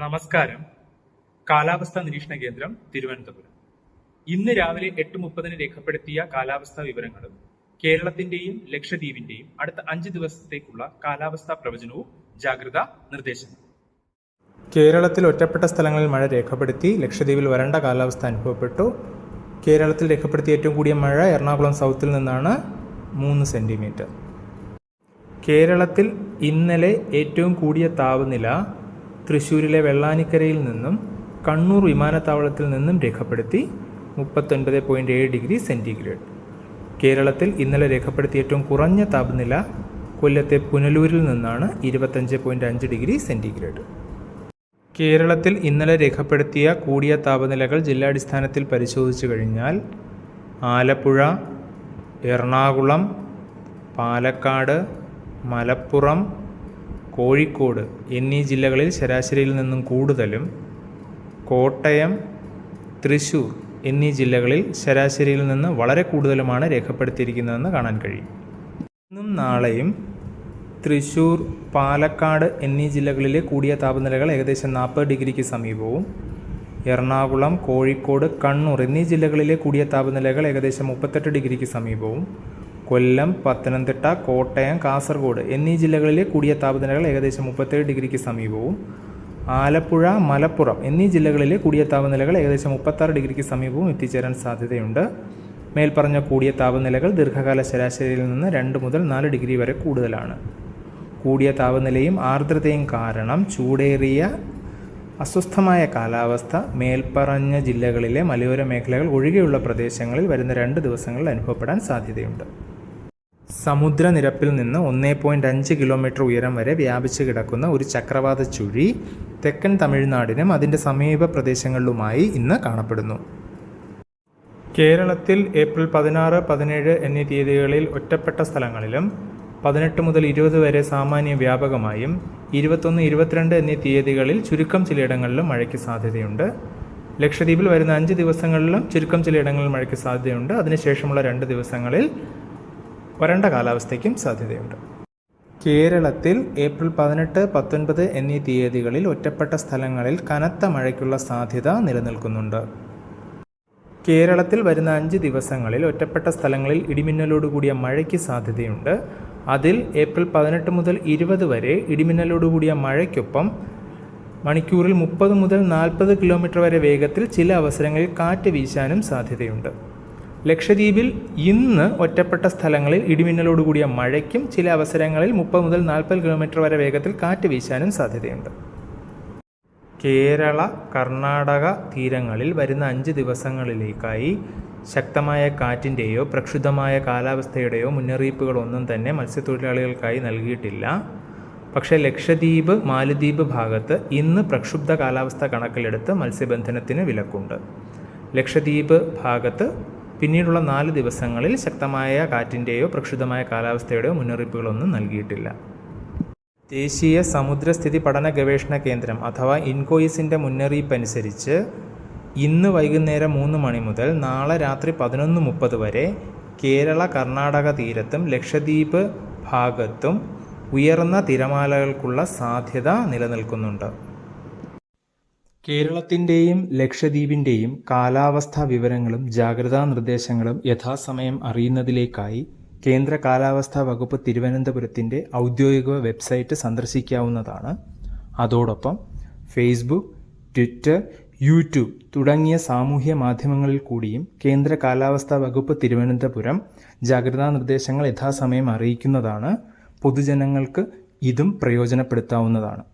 നമസ്കാരം. കാലാവസ്ഥാ നിരീക്ഷണ കേന്ദ്രം തിരുവനന്തപുരം. ഇന്ന് രാവിലെ എട്ട് മുപ്പതിന് രേഖപ്പെടുത്തിയ കാലാവസ്ഥാ വിവരങ്ങളും കേരളത്തിന്റെയും ലക്ഷദ്വീപിന്റെയും അടുത്ത അഞ്ച് ദിവസത്തേക്കുള്ള കാലാവസ്ഥാ പ്രവചനവും ജാഗ്രതാ നിർദ്ദേശം കേരളത്തിൽ ഒറ്റപ്പെട്ട സ്ഥലങ്ങളിൽ മഴ രേഖപ്പെടുത്തി ലക്ഷദ്വീപിൽ വരണ്ട കാലാവസ്ഥ അനുഭവപ്പെട്ടു. കേരളത്തിൽ രേഖപ്പെടുത്തിയ ഏറ്റവും കൂടിയ മഴ എറണാകുളം സൗത്തിൽ നിന്നാണ് മൂന്ന് സെന്റിമീറ്റർ കേരളത്തിൽ ഇന്നലെ ഏറ്റവും കൂടിയ താപനില തൃശ്ശൂരിലെ വെള്ളാനിക്കരയിൽ നിന്നും കണ്ണൂർ വിമാനത്താവളത്തിൽ നിന്നും രേഖപ്പെടുത്തി മുപ്പത്തൊൻപത് പോയിന്റ് ഏഴ് ഡിഗ്രി സെന്റിഗ്രേഡ് കേരളത്തിൽ ഇന്നലെ രേഖപ്പെടുത്തിയ ഏറ്റവും കുറഞ്ഞ താപനില കൊല്ലത്തെ പുനലൂരിൽ നിന്നാണ് ഇരുപത്തഞ്ച് പോയിന്റ് അഞ്ച് ഡിഗ്രി സെന്റിഗ്രേഡ് കേരളത്തിൽ ഇന്നലെ രേഖപ്പെടുത്തിയ കൂടിയ താപനിലകൾ ജില്ലാടിസ്ഥാനത്തിൽ പരിശോധിച്ചു കഴിഞ്ഞാൽ ആലപ്പുഴ എറണാകുളം പാലക്കാട് മലപ്പുറം കോഴിക്കോട് എന്നീ ജില്ലകളിൽ ശരാശരിയിൽ നിന്നും കൂടുതലും കോട്ടയം തൃശൂർ എന്നീ ജില്ലകളിൽ ശരാശരിയിൽ നിന്ന് വളരെ കൂടുതലുമാണ് രേഖപ്പെടുത്തിയിരിക്കുന്നതെന്ന് കാണാൻ കഴിയും. ഇന്നും നാളെയും തൃശൂർ പാലക്കാട് എന്നീ ജില്ലകളിലെ കൂടിയ താപനിലകൾ ഏകദേശം നാൽപ്പത് ഡിഗ്രിക്ക് സമീപവും എറണാകുളം കോഴിക്കോട് കണ്ണൂർ എന്നീ ജില്ലകളിലെ കൂടിയ താപനിലകൾ ഏകദേശം മുപ്പത്തെട്ട് ഡിഗ്രിക്ക് സമീപവും കൊല്ലം പത്തനംതിട്ട കോട്ടയം കാസർഗോഡ് എന്നീ ജില്ലകളിലെ കൂടിയ താപനിലകൾ ഏകദേശം മുപ്പത്തേഴ് ഡിഗ്രിക്ക് സമീപവും. ആലപ്പുഴ മലപ്പുറം എന്നീ ജില്ലകളിലെ കൂടിയ താപനിലകൾ ഏകദേശം മുപ്പത്താറ് ഡിഗ്രിക്ക് സമീപവും എത്തിച്ചേരാൻ സാധ്യതയുണ്ട്. മേൽപ്പറഞ്ഞ കൂടിയ താപനിലകൾ ദീർഘകാല ശരാശരിയിൽ നിന്ന് രണ്ട് മുതൽ നാല് ഡിഗ്രി വരെ കൂടുതലാണ്. കൂടിയ താപനിലയും ആർദ്രതയും കാരണം ചൂടേറിയ അസ്വസ്ഥമായ കാലാവസ്ഥ മേൽപ്പറഞ്ഞ ജില്ലകളിലെ മലയോര മേഖലകൾ ഒഴികെയുള്ള പ്രദേശങ്ങളിൽ വരുന്ന രണ്ട് ദിവസങ്ങളിൽ അനുഭവപ്പെടാൻ സാധ്യതയുണ്ട്. സമുദ്രനിരപ്പിൽ നിന്ന് ഒന്നേ പോയിന്റ് അഞ്ച് കിലോമീറ്റർ ഉയരം വരെ വ്യാപിച്ചു കിടക്കുന്ന ഒരു ചക്രവാത ചുഴി തെക്കൻ തമിഴ്നാടിനും അതിന്റെ സമീപ പ്രദേശങ്ങളിലുമായി ഇന്ന് കാണപ്പെടുന്നു. കേരളത്തിൽ ഏപ്രിൽ പതിനാറ് പതിനേഴ് എന്നീ തീയതികളിൽ ഒറ്റപ്പെട്ട സ്ഥലങ്ങളിലും പതിനെട്ട് മുതൽ ഇരുപത് വരെ സാമാന്യ വ്യാപകമായും ഇരുപത്തൊന്ന് ഇരുപത്തിരണ്ട് എന്നീ തീയതികളിൽ ചുരുക്കം ചിലയിടങ്ങളിലും മഴയ്ക്ക് സാധ്യതയുണ്ട്. ലക്ഷദ്വീപിൽ വരുന്ന അഞ്ച് ദിവസങ്ങളിലും ചുരുക്കം ചിലയിടങ്ങളിൽ മഴയ്ക്ക് സാധ്യതയുണ്ട്. അതിനുശേഷമുള്ള രണ്ട് ദിവസങ്ങളിൽ വരണ്ട കാലാവസ്ഥയ്ക്കും സാധ്യതയുണ്ട്. കേരളത്തിൽ ഏപ്രിൽ പതിനെട്ട് പത്തൊൻപത് എന്നീ തീയതികളിൽ ഒറ്റപ്പെട്ട സ്ഥലങ്ങളിൽ കനത്ത മഴയ്ക്കുള്ള സാധ്യത നിലനിൽക്കുന്നുണ്ട്. കേരളത്തിൽ വരുന്ന അഞ്ച് ദിവസങ്ങളിൽ ഒറ്റപ്പെട്ട സ്ഥലങ്ങളിൽ ഇടിമിന്നലോടുകൂടിയ മഴയ്ക്ക് സാധ്യതയുണ്ട്. അതിൽ ഏപ്രിൽ പതിനെട്ട് മുതൽ ഇരുപത് വരെ ഇടിമിന്നലോടുകൂടിയ മഴയ്ക്കൊപ്പം മണിക്കൂറിൽ മുപ്പത് മുതൽ നാൽപ്പത് കിലോമീറ്റർ വരെ വേഗത്തിൽ ചില അവസരങ്ങളിൽ കാറ്റ് വീശാനും സാധ്യതയുണ്ട്. ലക്ഷദ്വീപിൽ ഇന്ന് ഒറ്റപ്പെട്ട സ്ഥലങ്ങളിൽ ഇടിമിന്നലോട് കൂടിയ മഴയ്ക്കും ചില അവസരങ്ങളിൽ മുപ്പത് മുതൽ നാൽപ്പത് കിലോമീറ്റർ വരെ വേഗത്തിൽ കാറ്റ് വീശാനും സാധ്യതയുണ്ട്. കേരള കർണാടക തീരങ്ങളിൽ വരുന്ന അഞ്ച് ദിവസങ്ങളിലേക്കായി ശക്തമായ കാറ്റിന്റെയോ പ്രക്ഷുബ്ധമായ കാലാവസ്ഥയുടെയോ മുന്നറിയിപ്പുകളൊന്നും തന്നെ മത്സ്യത്തൊഴിലാളികൾക്കായി നൽകിയിട്ടില്ല. പക്ഷേ ലക്ഷദ്വീപ് മാലദ്വീപ് ഭാഗത്ത് ഇന്ന് പ്രക്ഷുബ്ധ കാലാവസ്ഥ കണക്കിലെടുത്ത് മത്സ്യബന്ധനത്തിന് വിലക്കുണ്ട്. ലക്ഷദ്വീപ് ഭാഗത്ത് പിന്നീടുള്ള നാല് ദിവസങ്ങളിൽ ശക്തമായ കാറ്റിന്റെയോ പ്രക്ഷുബ്ധമായ കാലാവസ്ഥയുടെയോ മുന്നറിയിപ്പുകളൊന്നും നൽകിയിട്ടില്ല. ദേശീയ സമുദ്രസ്ഥിതി പഠന ഗവേഷണ കേന്ദ്രം അഥവാ ഇൻകോയിസിന്റെ മുന്നറിയിപ്പ് അനുസരിച്ച് ഇന്ന് വൈകുന്നേരം മൂന്ന് മണി മുതൽ നാളെ രാത്രി പതിനൊന്ന് മുപ്പത് വരെ കേരള കർണാടക തീരത്തും ലക്ഷദ്വീപ് ഭാഗത്തും ഉയർന്ന തിരമാലകൾക്കുള്ള സാധ്യത നിലനിൽക്കുന്നുണ്ട്. കേരളത്തിന്റെയും ലക്ഷദ്വീപിന്റെയും കാലാവസ്ഥാ വിവരങ്ങളും ജാഗ്രതാ നിർദ്ദേശങ്ങളും യഥാസമയം അറിയുന്നതിലേക്കായി കേന്ദ്ര കാലാവസ്ഥാ വകുപ്പ് തിരുവനന്തപുരത്തിന്റെ ഔദ്യോഗിക വെബ്സൈറ്റ് സന്ദർശിക്കാവുന്നതാണ്. അതോടൊപ്പം ഫേസ്ബുക്ക് ട്വിറ്റർ യൂട്യൂബ് തുടങ്ങിയ സാമൂഹ്യ മാധ്യമങ്ങളിൽ കൂടിയും കേന്ദ്ര കാലാവസ്ഥാ വകുപ്പ് തിരുവനന്തപുരം ജാഗ്രതാ നിർദ്ദേശങ്ങൾ യഥാസമയം അറിയിക്കുന്നതാണ്. പൊതുജനങ്ങൾക്ക് ഇതും പ്രയോജനപ്പെടുത്താവുന്നതാണ്.